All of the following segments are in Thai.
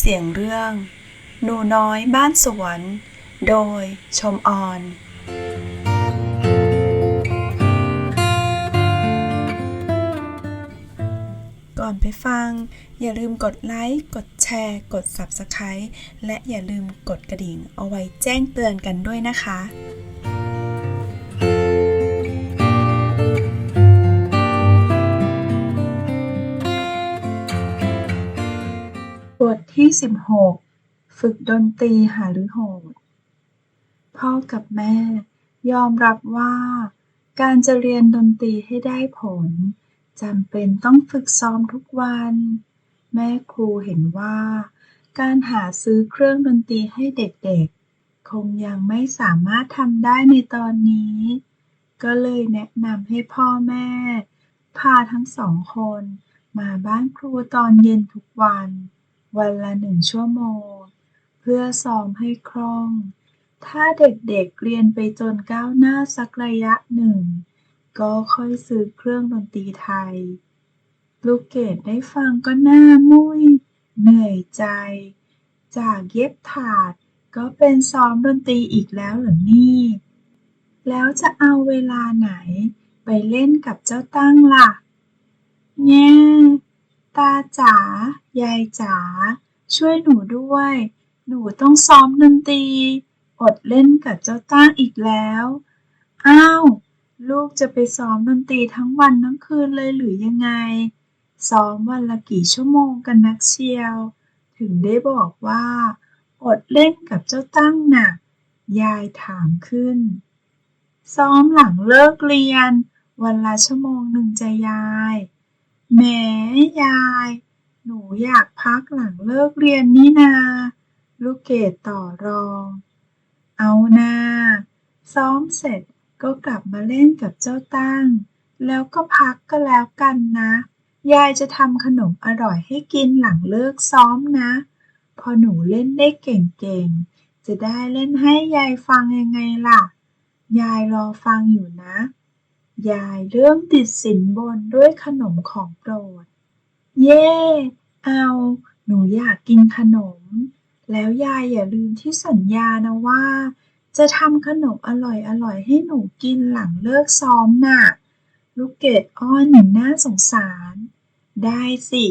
เสียงเรื่อง หนูน้อยบ้านสวน โดยชมออน ก่อนไปฟัง อย่าลืมกดไลค์ กดแชร์ กด Subscribe และอย่าลืมกดกระดิ่งเอาไว้แจ้งเตือนกันด้วยนะคะ บทที่16ฝึกดนตรีหารือโหด พ่อกับแม่ยอมรับว่า การจะเรียนดนตรีให้ได้ผลจำเป็นต้องฝึกซ้อมทุกวัน แม่ครูเห็นว่า การหาซื้อเครื่องดนตรีให้เด็กๆ คงยังไม่สามารถทำได้ในตอนนี้ ก็เลยแนะนำให้พ่อแม่ พาทั้งสองคนมาบ้านครูตอนเย็นทุกวัน วันละหนึ่งชั่วโมง เพื่อซ้อมให้คล่อง ถ้าเด็กๆเรียนไปจนก้าวหน้าสักระยะหนึ่ง ก็ค่อยซื้อเครื่องดนตรีไทย ลูกเกดได้ฟังก็หน้ามุยเหนื่อยใจ จากเย็บถาดก็เป็นซ้อมดนตรีอีกแล้วหรือนี่ แล้วจะเอาเวลาไหนไปเล่นกับเจ้าตั้งล่ะ แง่ ตาจ๋า ยายจ๋า ช่วยหนูด้วย หนูต้องซ้อมดนตรี อดเล่นกับเจ้าตั้งอีกแล้ว อ้าว ลูกจะไปซ้อมดนตรีทั้งวันทั้งคืนเลยหรือยังไง ซ้อมวันละกี่ชั่วโมงกันนักเชียว ถึงได้บอกว่า อดเล่นกับเจ้าตั้งหน่ะยายถามขึ้น ซ้อมหลังเลิกเรียน วันละชั่วโมงหนึ่งจะยาย แหมยาย หนูอยากพักหลังเลิกเรียนนี่นา ลูกเกดต่อรอง เอานาซ้อมเสร็จก็กลับมาเล่นกับเจ้าตั้ง แล้วก็พักก็แล้วกันนะ ยายจะทำขนมอร่อยให้กินหลังเลิกซ้อมนะ พอหนูเล่นได้เก่งๆ จะได้เล่นให้ยายฟังยังไงล่ะ ยายรอฟังอยู่นะ ยายเริ่มติดสินบนด้วยขนมของโปรด เย่เอา หนูอยากกินขนม แล้วยายอย่าลืมที่สัญญานะว่า จะทำขนมอร่อยๆให้หนูกินหลังเลิกซ้อมน่ะ ลูกเกดอ้อนอย่งน่าสงสาร ได้สิ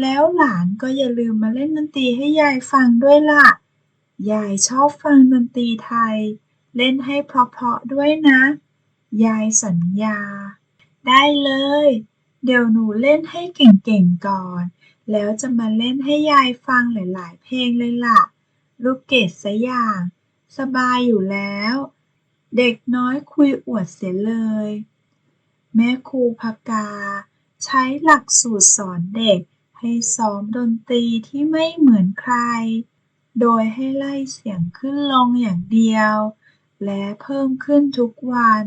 แล้วหลานก็อย่าลืมมาเล่นดนตรีให้ยายฟังด้วยล่ะ ยายชอบฟังดนตรีไทย เล่นให้เพราะๆด้วยนะ ยายสัญญา ได้เลย เดี๋ยวหนูเล่นให้เก่งๆก่อน แล้วจะมาเล่นให้ยายฟังหลายๆ เพลงเลยล่ะ ลูกเกดสอย่าง สบายอยู่แล้ว เด็กน้อยคุยอวดเสียเลย แม่ครูพกา ใช้หลักสูตรสอนเด็กให้ซ้อมดนตรีที่ไม่เหมือนใคร โดยให้ไล่เสียงขึ้นลงอย่างเดียว และเพิ่มขึ้นทุกวัน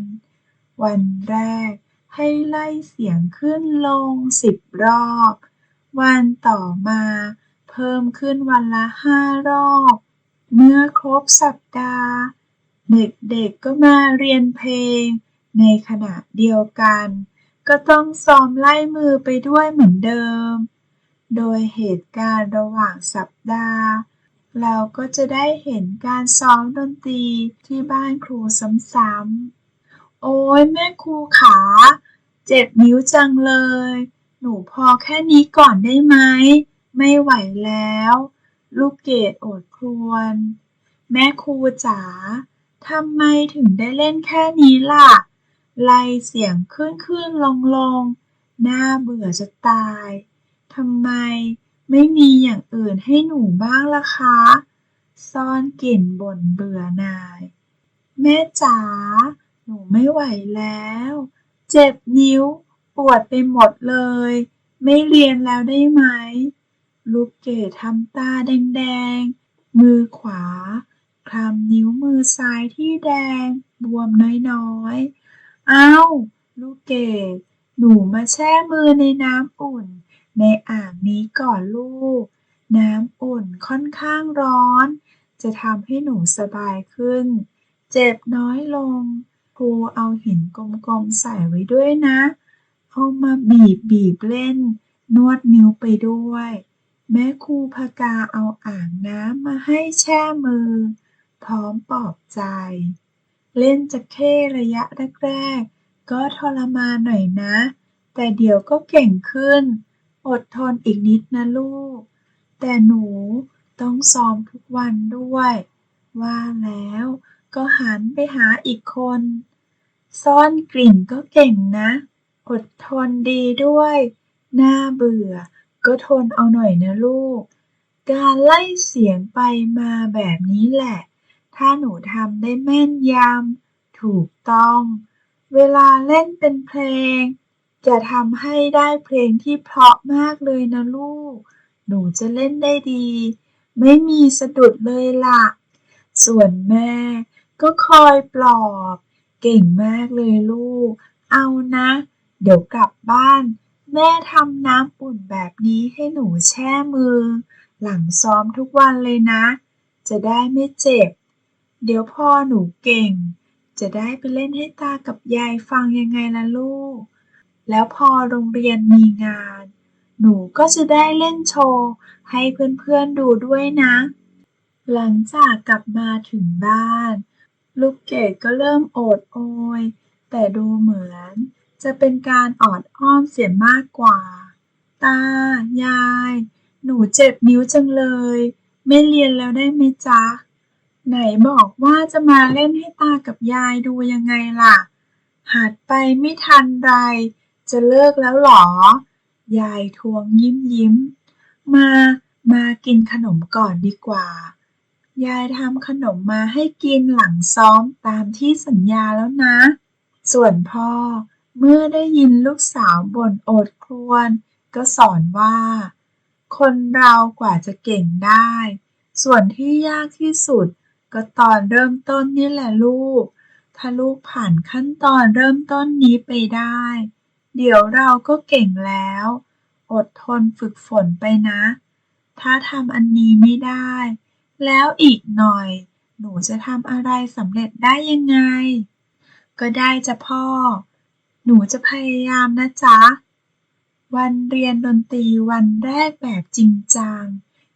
วันแรกให้ไล่เสียงขึ้นลงสิบรอบ วันต่อมาเพิ่มขึ้นวันละห้ารอบ เมื่อครบสัปดาห์ เด็กๆก็มาเรียนเพลง ในขณะเดียวกัน ก็ต้องซ้อมไล่มือไปด้วยเหมือนเดิม โดยเหตุการณ์ระหว่างสัปดาห์ เราก็จะได้เห็นการซ้อมดนตรีที่บ้านครูซ้ำๆ โอ้ยแม่ครูขา เจ็บนิ้วจังเลย หนูพอแค่นี้ก่อนได้ไหม ไม่ไหวแล้ว ลูกเกดโอดครวญ แม่ครูจ๋า ทำไมถึงได้เล่นแค่นี้ล่ะ ไล่เสียงขึ้นขึ้นลงลงน่าเบื่อจะตาย ทำไมไม่มีอย่างอื่นให้หนูบ้างล่ะคะ ซ่อนกลิ่นบ่นเบื่อนาย แม่จ๋า หนูไม่ไหวแล้ว เจ็บนิ้ว ปวดไปหมดเลย ไม่เรียนแล้วได้ไหม ลูกเกดทำตาแดงๆ มือขวาคลำนิ้วมือซ้ายที่แดง บวมน้อยๆ อ้าว ลูกเกด หนูมาแช่มือในน้ำอุ่น ในอ่างนี้ก่อนลูก น้ำอุ่นค่อนข้างร้อน จะทำให้หนูสบายขึ้น เจ็บน้อยลง ครูเอาหินกลมๆใส่ไว้ด้วยนะ เอามาบีบบีบเล่น นวดนิ้วไปด้วย แม่ครูพกาเอาอ่างน้ำมาให้แช่มือ พร้อมปลอบใจ เล่นจะเข้ระยะแรกๆ ก็ทรมานหน่อยนะ แต่เดี๋ยวก็เก่งขึ้น อดทนอีกนิดนะลูก แต่หนูต้องซ้อมทุกวันด้วย ว่าแล้ว ก็หันไปหาอีกคน ซ่อนกลิ่นก็เก่งนะ อดทนดีด้วย น่าเบื่อ ก็ทนเอาหน่อยนะลูก การไล่เสียงไปมาแบบนี้แหละ ถ้าหนูทำได้แม่นยำ ถูกต้อง เวลาเล่นเป็นเพลง จะทำให้ได้เพลงที่เพราะมากเลยนะลูก หนูจะเล่นได้ดี ไม่มีสะดุดเลยล่ะส่วนแม่ ก็คอยปลอบ เก่งมากเลยลูก เอานะ เดี๋ยวกลับบ้าน แม่ทำน้ำอุ่นแบบนี้ให้หนูแช่มือ หลังซ้อมทุกวันเลยนะ จะได้ไม่เจ็บ เดี๋ยวพอหนูเก่ง จะได้ไปเล่นให้ตากับยายฟังยังไงล่ะลูก แล้วพอโรงเรียนมีงาน หนูก็จะได้เล่นโชว์ ให้เพื่อนๆดูด้วยนะ หลังจากกลับมาถึงบ้าน ลูกเกดก็เริ่มโอดโอย แต่ดูเหมือนจะเป็นการออดอ้อนเสียมากกว่า ตา ยาย หนูเจ็บนิ้วจังเลย ไม่เรียนแล้วได้ไหมจ๊ะ ไหนบอกว่าจะมาเล่นให้ตากับยายดูยังไงล่ะ หัดไปไม่ทันไร จะเลิกแล้วหรอ ยายทวงยิ้มยิ้ม มา มากินขนมก่อนดีกว่า ยายทำขนมมาให้กินหลังซ้อมตามที่สัญญาแล้วนะ ส่วนพ่อเมื่อได้ยินลูกสาวบ่นโอดครวญก็สอนว่า คนเรากว่าจะเก่งได้ ส่วนที่ยากที่สุด ก็ตอนเริ่มต้นนี่แหละลูก ถ้าลูกผ่านขั้นตอนเริ่มต้นนี้ไปได้ เดี๋ยวเราก็เก่งแล้ว อดทนฝึกฝนไปนะ ถ้าทำอันนี้ไม่ได้ แล้วอีกหน่อย หนูจะทำอะไรสำเร็จได้ยังไง ก็ได้จ้ะพ่อ หนูจะพยายามนะจ๊ะ วันเรียนดนตรีวันแรกแบบจริงจัง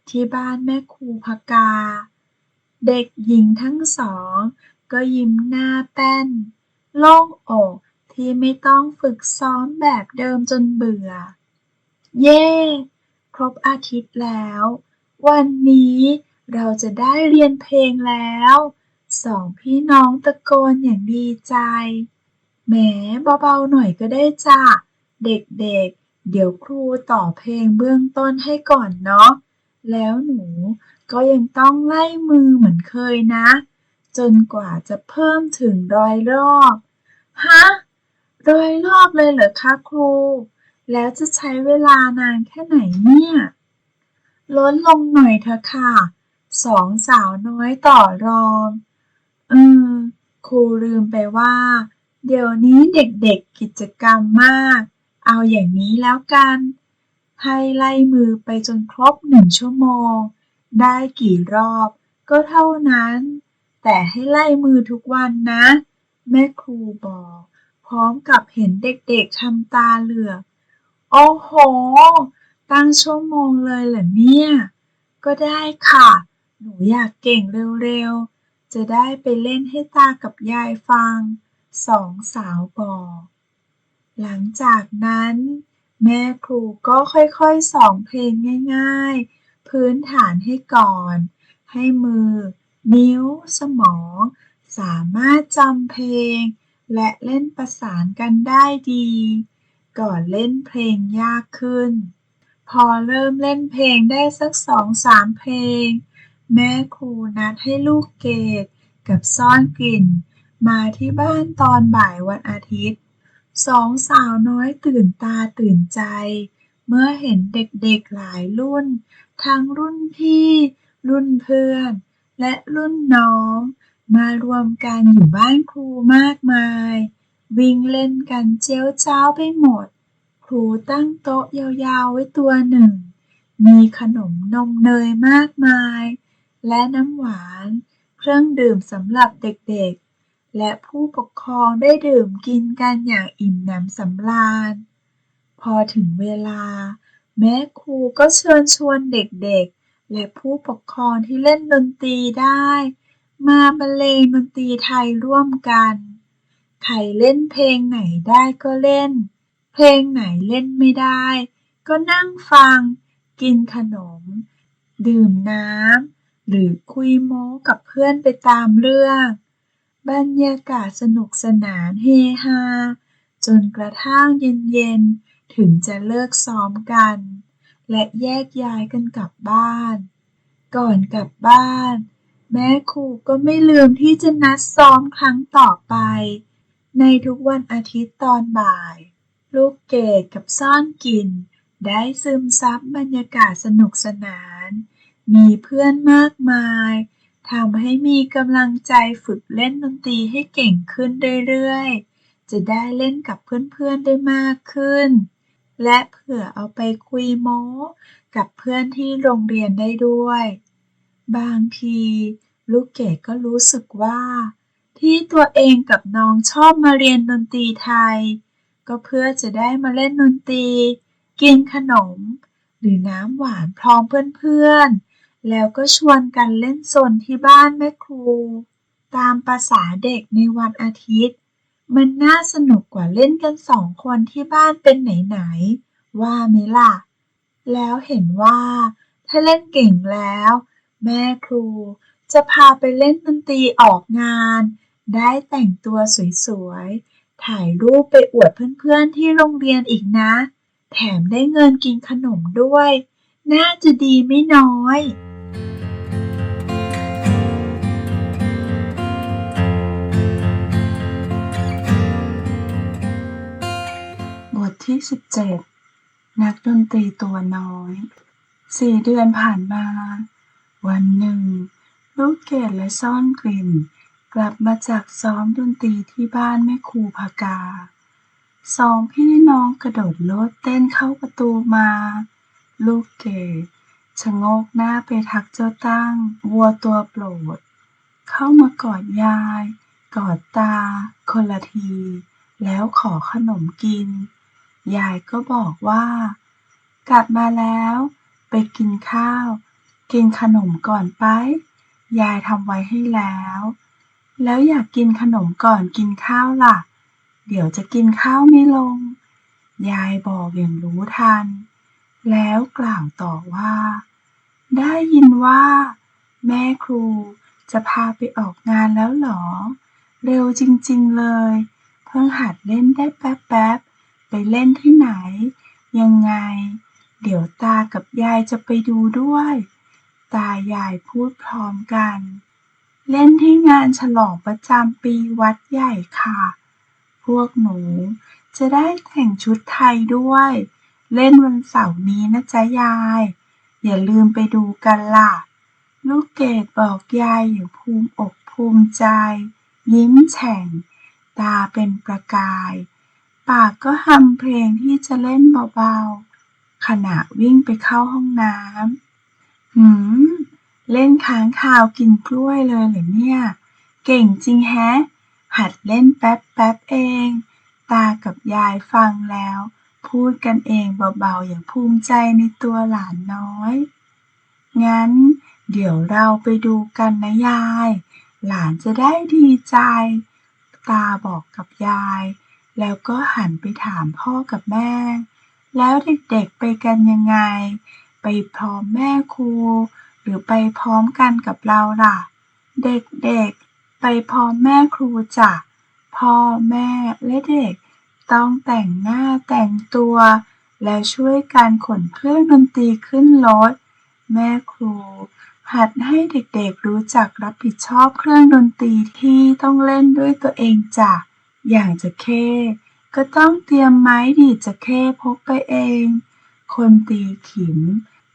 ที่บ้านแม่ครูพกา เด็กหญิงทั้งสอง ก็ยิ้มหน้าแป้น โล่งอกที่ไม่ต้องฝึกซ้อมแบบเดิมจนเบื่อ เย่ ครบอาทิตย์แล้ว วันนี้ เราจะได้เรียนเพลงแล้ว สองพี่น้องตะโกนอย่างดีใจ แหมเบาๆหน่อยก็ได้จ้ะ เด็กๆเดี๋ยวครูต่อเพลงเบื้องต้นให้ก่อนเนาะ แล้วหนูก็ยังต้องไล่มือเหมือนเคยนะ จนกว่าจะเพิ่มถึงร้อยรอบ ฮะ ร้อยรอบเลยเหรอคะครู แล้วจะใช้เวลานานแค่ไหนเนี่ยลดลงหน่อยเถอะค่ะ สองสาวน้อยต่อรองเออครูลืมไปว่า เดี๋ยวนี้เด็กๆกิจกรรมมาก เอาอย่างนี้แล้วกัน ให้ไล่มือไปจนครบหนึ่งชั่วโมง ได้กี่รอบก็เท่านั้น แต่ให้ไล่มือทุกวันนะ แม่ครูบอก พร้อมกับเห็นเด็กๆทำตาเหลือก โอ้โห ตั้งชั่วโมงเลยเหรอเนี่ย ก็ได้ค่ะ หนูอยากเก่งเร็ว ๆ จะได้ไปเล่นให้ตากับยายฟัง สองสาวบอก หลังจากนั้น แม่ครูก็ค่อยๆสอนเพลงง่ายๆ พื้นฐานให้ก่อน ให้มือ นิ้ว สมอง สามารถจำเพลง และเล่นประสานกันได้ดี ก่อนเล่นเพลงยากขึ้น พอเริ่มเล่นเพลงได้สักสองสามเพลง แม่ครูนัดให้ลูกเกดกับซ่อนกลิ่น มาที่บ้านตอนบ่ายวันอาทิตย์ สองสาวน้อยตื่นตาตื่นใจ เมื่อเห็นเด็กๆหลายรุ่น ทั้งรุ่นพี่ รุ่นเพื่อน และรุ่นน้อง มารวมกันอยู่บ้านครูมากมาย วิ่งเล่นกันเจ้ยวเจ้าไปหมด ครูตั้งโต๊ะยาวๆไว้ตัวหนึ่ง มีขนมนมเนยมากมาย และน้ำหวาน เครื่องดื่มสำหรับเด็ก ๆ และผู้ปกครองได้ดื่มกินกันอย่างอิ่มหนำสำราญ พอถึงเวลา แม่ครูก็เชิญชวนเด็ก ๆ และผู้ปกครองที่เล่นดนตรีได้ มาบรรเลงดนตรีไทยร่วมกัน ใครเล่นเพลงไหนได้ก็เล่น เพลงไหนเล่นไม่ได้ ก็นั่งฟัง กินขนม ดื่มน้ำ หรือคุยโม้กับเพื่อนไปตามเรื่อง บรรยากาศสนุกสนานเฮฮา จนกระทั่งเย็นๆ ถึงจะเลิกซ้อมกัน และแยกย้ายกันกลับบ้าน ก่อนกลับบ้าน แม่ครูก็ไม่ลืมที่จะนัดซ้อมครั้งต่อไป ในทุกวันอาทิตย์ตอนบ่าย ลูกเกดกับซ่อนกินได้ซึมซับบรรยากาศสนุกสนาน มีเพื่อนมากมายทำให้มีกำลังใจฝึกเล่นดนตรีให้เก่งขึ้นเรื่อยๆ จะได้เล่นกับเพื่อนๆได้มากขึ้น และเผื่อเอาไปคุยโม้กับเพื่อนที่โรงเรียนได้ด้วย บางที ลูกเกดก็รู้สึกว่า ที่ตัวเองกับน้องชอบมาเรียนดนตรีไทย ก็เพื่อจะได้มาเล่นดนตรี กินขนม หรือน้ำหวานพร้อมเพื่อนๆ แล้วก็ชวนกันเล่นโซนที่บ้านแม่ครู ตามภาษาเด็กในวันอาทิตย์ มันน่าสนุกกว่าเล่นกันสองคนที่บ้านเป็นไหนๆ ว่าไหมล่ะ แล้วเห็นว่า ถ้าเล่นเก่งแล้ว แม่ครูจะพาไปเล่นดนตรีออกงาน ได้แต่งตัวสวยๆ ถ่ายรูปไปอวดเพื่อนๆที่โรงเรียนอีกนะ แถมได้เงินกินขนมด้วย น่าจะดีไม่น้อย ที่ 17 นักดนตรีตัวน้อย สี่เดือนผ่านมา วันหนึ่ง ลูกเกดและซ่อนกลิ่น กลับมาจากซ้อมดนตรีที่บ้านแม่ครูพากา สองพี่น้องกระโดดโลดเต้นเข้าประตูมา ลูกเกดชะโงกหน้าไปทักเจ้าตั้ง วัวตัวโปรด เข้ามากอดยาย กอดตา คนละที แล้วขอขนมกิน ยายก็บอกว่า กลับมาแล้ว ไปกินข้าว กินขนมก่อนไป ยายทำไว้ให้แล้ว แล้วอยากกินขนมก่อนกินข้าวล่ะ เดี๋ยวจะกินข้าวไม่ลง ยายบอกอย่างรู้ทัน แล้วกล่าวต่อว่า ได้ยินว่า แม่ครูจะพาไปออกงานแล้วหรอ เร็วจริง ๆ เลย เพิ่งหัดเล่นได้แป๊บๆ ไปเล่นที่ไหน ยังไง เดี๋ยวตากับยายจะไปดูด้วย ตายายพูดพร้อมกัน เล่นที่งานฉลองประจำปีวัดใหญ่ค่ะ พวกหนูจะได้แต่งชุดไทยด้วย เล่นวันเสาร์นี้นะจ๊ะยาย อย่าลืมไปดูกันล่ะ ลูกเกดบอกยายอย่างภูมิอกภูมิใจ ยิ้มแฉ่ง ตาเป็นประกาย ปากก็ฮัมเพลงที่จะเล่นเบาๆ ขณะวิ่งไปเข้าห้องน้ำ หืม เล่นค้างคาวกินกล้วยเลยเหรอเนี่ย เก่งจริงแฮะ หัดเล่นแป๊บแป๊บเอง ตากับยายฟังแล้ว พูดกันเองเบาๆ อย่างภูมิใจในตัวหลานน้อย งั้น เดี๋ยวเราไปดูกันนะยาย หลานจะได้ดีใจ ตาบอกกับยาย แล้วก็หันไปถามพ่อกับแม่ แล้วเด็กๆไปกันยังไง ไปพร้อมแม่ครู หรือไปพร้อมกันกับเราล่ะ เด็กๆ ไปพร้อมแม่ครูจ้ะพ่อแม่และเด็กต้องแต่งหน้าแต่งตัว แล้วช่วยกันขนเครื่องดนตรีขึ้นรถ แม่ครู หัดให้เด็กๆรู้จักรับผิดชอบเครื่องดนตรีที่ต้องเล่นด้วยตัวเองจ้ะ อย่างจะเข้ก็ต้องเตรียมไม้ดีดจะเข้พกไปเอง คนตีขิม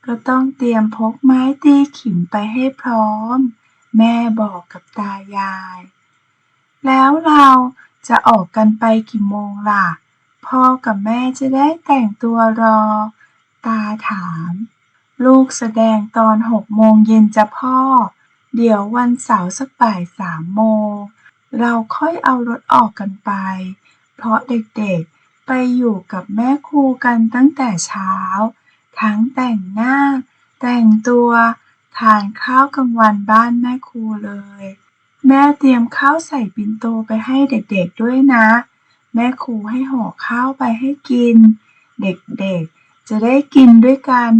ก็ต้องเตรียมพกไม้ตีขิมไปให้พร้อม แม่บอกกับตายาย แล้วเราจะออกกันไปกี่โมงล่ะ พ่อกับแม่จะได้แต่งตัวรอ ตาถาม ลูกแสดงตอนหกโมงเย็นจะพ่อ เดี๋ยววันเสาร์สักบ่ายสามโมง เราค่อยเอารถออกกันไป เพราะเด็กๆ ไปอยู่กับแม่ครูกันตั้งแต่เช้า ทั้งแต่งหน้า แต่งตัว ทานข้าวกลางวันบ้านแม่ครูเลย แม่เตรียมข้าวใส่ปิ่นโตไปให้เด็กๆด้วยนะ แม่ครูให้ห่อข้าวไปให้กิน เด็กๆ จะได้กินด้วยกัน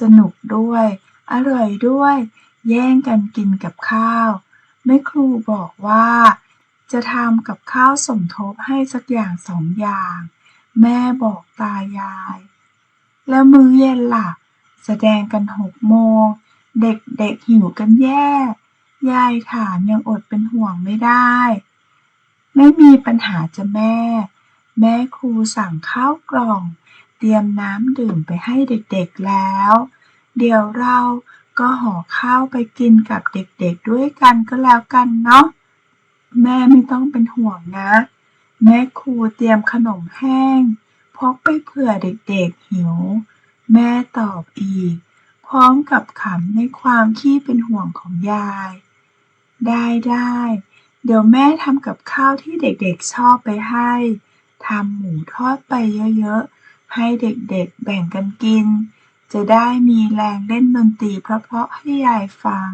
สนุกด้วย อร่อยด้วย แย่งกันกินกับข้าวแม่ครูบอกว่า จะทำกับข้าวสมทบให้สักอย่างสองอย่าง แม่บอกตายาย แล้วมื้อเย็นล่ะ แสดงกันหกโมง เด็กๆหิวกันแย่ ยายถามยังอดเป็นห่วงไม่ได้ ไม่มีปัญหาจะแม่ แม่ครูสั่งข้าวกล่อง เตรียมน้ำดื่มไปให้เด็กๆแล้ว เดี๋ยวเราก็ห่อข้าวไปกินกับเด็กๆด้วยกันก็แล้วกันเนาะ แม่ไม่ต้องเป็นห่วงนะ แม่ครูเตรียมขนมแห้งพกไปเผื่อเด็กๆหิว แม่ตอบอีก พร้อมกับขำในความขี้เป็นห่วงของยาย ได้ได้เดี๋ยวแม่ทำกับข้าวที่เด็กๆชอบไปให้ทำหมูทอดไปเยอะๆ ให้เด็กๆแบ่งกันกิน จะได้มีแรงเล่นดนตรีเพราะๆให้ยายฟัง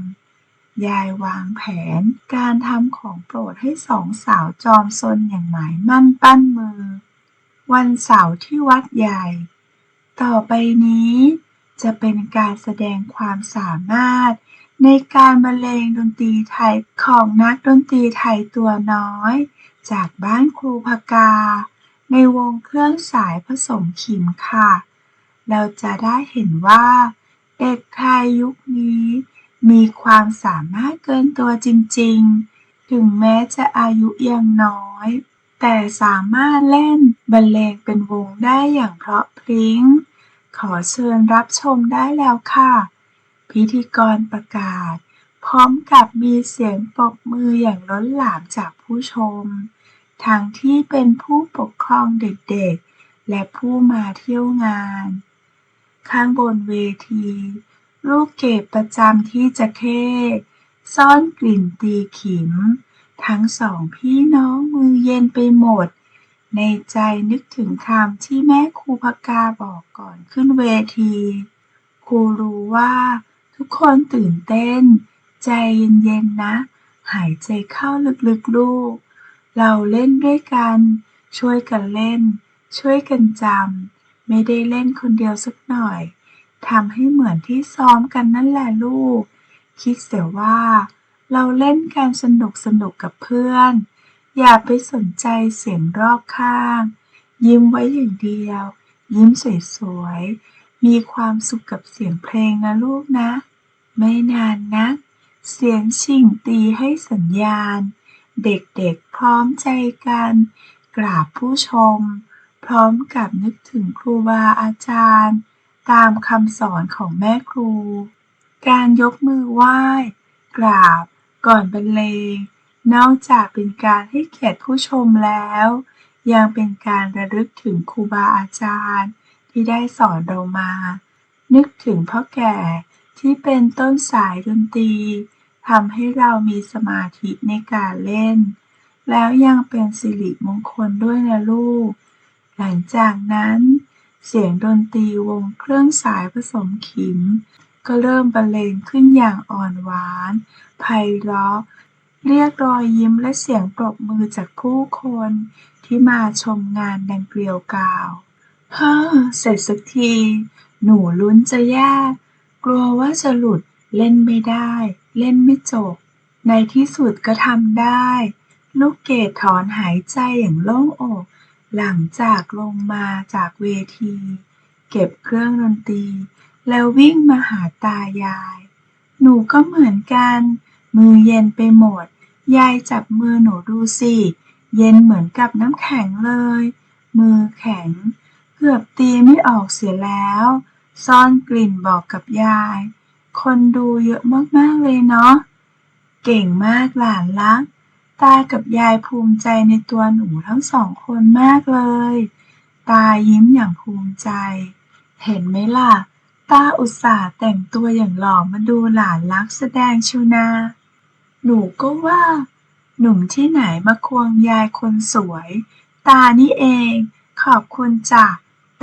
ยายวางแผนการทำของโปรดให้สองสาวจอมซนอย่างหมายมั่นปั้นมือ วันเสาร์ที่วัดใหญ่ ต่อไปนี้ จะเป็นการแสดงความสามารถ ในการบรรเลงดนตรีไทยของนักดนตรีไทยตัวน้อย จากบ้านครูพกา ในวงเครื่องสายผสมขิมค่ะ เราจะได้เห็นว่า เด็กไทยยุคนี้ มีความสามารถเกินตัวจริง ๆ ถึงแม้จะอายุยังน้อย แต่สามารถเล่นบรรเลงเป็นวงได้อย่างเพราะพริ้ง ขอเชิญรับชมได้แล้วค่ะ พิธีกรประกาศ พร้อมกับมีเสียงปรบมืออย่างล้นหลามจากผู้ชม ทั้งที่เป็นผู้ปกครองเด็กๆ และผู้มาเที่ยวงาน ข้างบนเวที ลูกเกดประจำที่จะเข้ซ่อนกลิ่นตีขิม ทั้งสองพี่น้องมือเย็นไปหมด ในใจนึกถึงคำที่แม่ครูพกาบอกก่อนขึ้นเวที ครูรู้ว่า ทุกคนตื่นเต้น ใจเย็นๆนะ หายใจเข้าลึกๆลูก เราเล่นด้วยกัน ช่วยกันเล่น ช่วยกันจำไม่ได้เล่นคนเดียวสักหน่อย ทำให้เหมือนที่ซ้อมกันนั่นแหละลูก คิดเสียว่า เราเล่นกันสนุกสนุกกับเพื่อน อย่าไปสนใจเสียงรอบข้าง ยิ้มไว้อย่างเดียว ยิ้มสวยๆ มีความสุขกับเสียงเพลงนะลูกนะ ไม่นานนักเสียงชิ่งตีให้สัญญาณ เด็กๆพร้อมใจกัน กราบผู้ชม พร้อมกับนึกถึงครูบาอาจารย์ ตามคำสอนของแม่ครู การยกมือไหว้ กราบ ก่อนบรรเลง นอกจากเป็นการให้เกียรติผู้ชมแล้ว ยังเป็นการระลึกถึงครูบาอาจารย์ ที่ได้สอนเรามา นึกถึงพ่อแก่ที่เป็นต้นสายดนตรีทำให้เรามีสมาธิในการเล่น แล้วยังเป็นสิริมงคลด้วยนะลูก หลังจากนั้น เสียงดนตรีวงเครื่องสายผสมขิมก็เริ่มบรรเลงขึ้นอย่างอ่อนหวานไพเราะ เรียกรอยยิ้มและเสียงปรบมือจากผู้คนที่มาชมงานดังเกลียวกราว เฮ้อ เสร็จสักที หนูลุ้นจะแย่ กลัวว่าจะหลุด เล่นไม่ได้ เล่นไม่จบ ในที่สุดก็ทำได้ ลูกเกดถอนหายใจอย่างโล่งอก หลังจากลงมาจากเวที เก็บเครื่องดนตรี แล้ววิ่งมาหาตายาย หนูก็เหมือนกัน มือเย็นไปหมด ยายจับมือหนูดูสิ เย็นเหมือนกับน้ำแข็งเลย มือแข็ง เกือบตีไม่ออกเสียแล้ว ซ่อนกลิ่นบอกกับยาย คนดูเยอะมากๆเลยเนาะ เก่งมากหลานรัก ตากับยายภูมิใจในตัวหนูทั้งสองคนมากเลย ตายิ้มอย่างภูมิใจ เห็นไหมล่ะ ตาอุตส่าห์แต่งตัวอย่างหล่อมาดูหลานรักแสดงชูนา หนูก็ว่า หนุ่มที่ไหนมาควงยายคนสวย ตานี่เอง ขอบคุณจ้ะ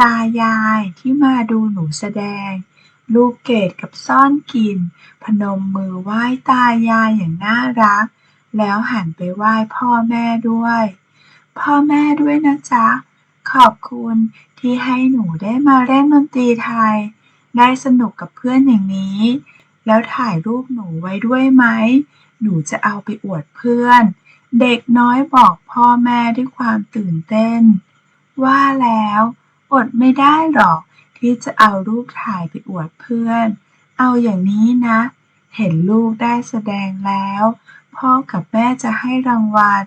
ตายายที่มาดูหนูแสดง ลูกเกดกับซ่อนกิน พนมมือไหว้ตายายอย่างน่ารัก แล้วหันไปไหว้พ่อแม่ด้วย พ่อแม่ด้วยนะจ๊ะ ขอบคุณที่ให้หนูได้มาเล่นดนตรีไทย ได้สนุกกับเพื่อนอย่างนี้ แล้วถ่ายรูปหนูไว้ด้วยไหม หนูจะเอาไปอวดเพื่อน เด็กน้อยบอกพ่อแม่ด้วยความตื่นเต้น ว่าแล้วอดไม่ได้หรอกที่จะเอารูปถ่ายไปอวดเพื่อน เอาอย่างนี้นะ เห็นลูกได้แสดงแล้ว พ่อกับแม่จะให้รางวัล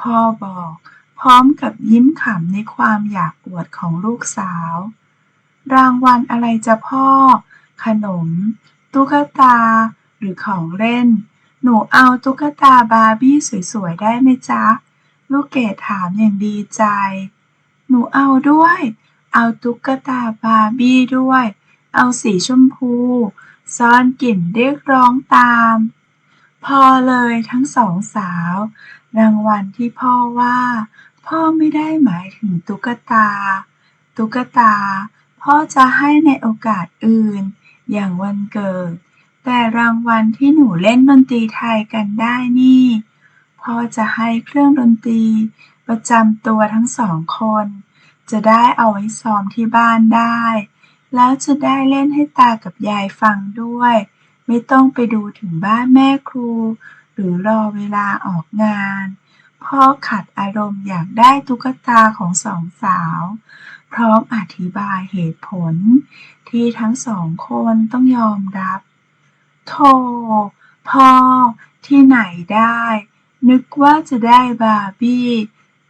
พ่อบอก พร้อมกับยิ้มขำในความอยากอวดของลูกสาว รางวัลอะไรจะพ่อ ขนม ตุ๊กตา หรือของเล่น หนูเอาตุ๊กตาบาร์บี้สวยๆ ได้ไหมจ๊ะ ลูกเกดถามอย่างดีใจ หนูเอาด้วย เอาตุ๊กตาบาร์บี้ด้วย เอาสีชมพู ซ่อนกลิ่นเรียกร้องตาม พอเลยทั้งสองสาว รางวัลที่พ่อว่า พ่อไม่ได้หมายถึงตุ๊กตา ตุ๊กตา พ่อจะให้ในโอกาสอื่น อย่างวันเกิด แต่รางวัลที่หนูเล่นดนตรีไทยกันได้นี่ พ่อจะให้เครื่องดนตรี ประจำตัวทั้งสองคน จะได้เอาไว้ซ้อมที่บ้านได้ แล้วจะได้เล่นให้ตากับยายฟังด้วย ไม่ต้องไปดูถึงบ้านแม่ครู หรือรอเวลาออกงาน พ่อขัดอารมณ์อยากได้ตุ๊กตาของสองสาว พร้อมอธิบายเหตุผล ที่ทั้งสองคนต้องยอมรับ โธ่พ่อที่ไหนได้ นึกว่าจะได้บาร์บี้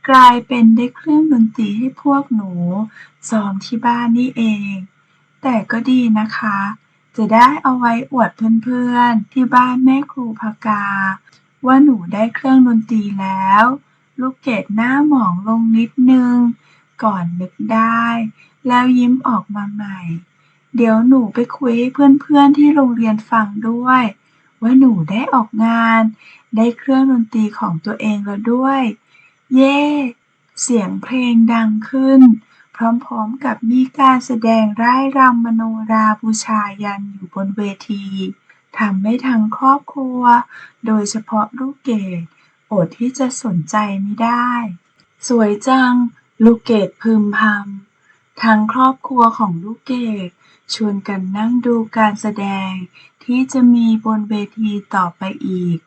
กลายเป็นได้เครื่องดนตรีให้พวกหนูซ้อมที่บ้านนี่เอง แต่ก็ดีนะคะ จะได้เอาไว้อวดเพื่อนๆ ที่บ้านแม่ครูพกา ว่าหนูได้เครื่องดนตรีแล้ว ลูกเกดหน้าหมองลงนิดนึง ก่อนนึกได้ แล้วยิ้มออกมาใหม่ เดี๋ยวหนูไปคุยให้เพื่อนๆที่โรงเรียนฟังด้วย ว่าหนูได้ออกงาน ได้เครื่องดนตรีของตัวเองแล้วด้วย เย่ เสียงเพลงดังขึ้น พร้อม ๆ กับมีการแสดงร่ายรำมโนราบูชายันอยู่บนเวทีทำให้ทั้งครอบครัว โดยเฉพาะลูกเกดอดที่จะสนใจไม่ได้ สวยจัง ลูกเกดพึมพำทั้งครอบครัวของลูกเกดชวนกันนั่งดูการแสดงที่จะมีบนเวทีต่อไปอีก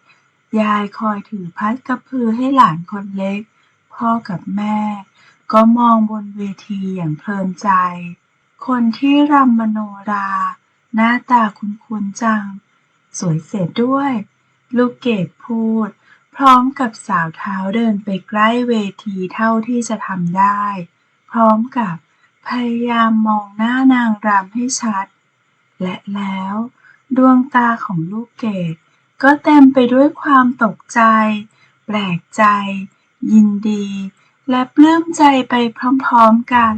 ยายคอยถือพัดกระพือให้หลานคนเล็ก พ่อกับแม่ ก็มองบนเวทีอย่างเพลินใจ คนที่รำมโนรา หน้าตาคุ้นๆจัง สวยเสียด้วย ลูกเกดพูด พร้อมกับสาวเท้าเดินไปใกล้เวทีเท่าที่จะทำได้ พร้อมกับพยายามมองหน้านางรำให้ชัด และแล้ว ดวงตาของลูกเกดก็เต็มไปด้วยความตกใจ แปลกใจ ยินดี และปลื้มใจไปพร้อม ๆ กัน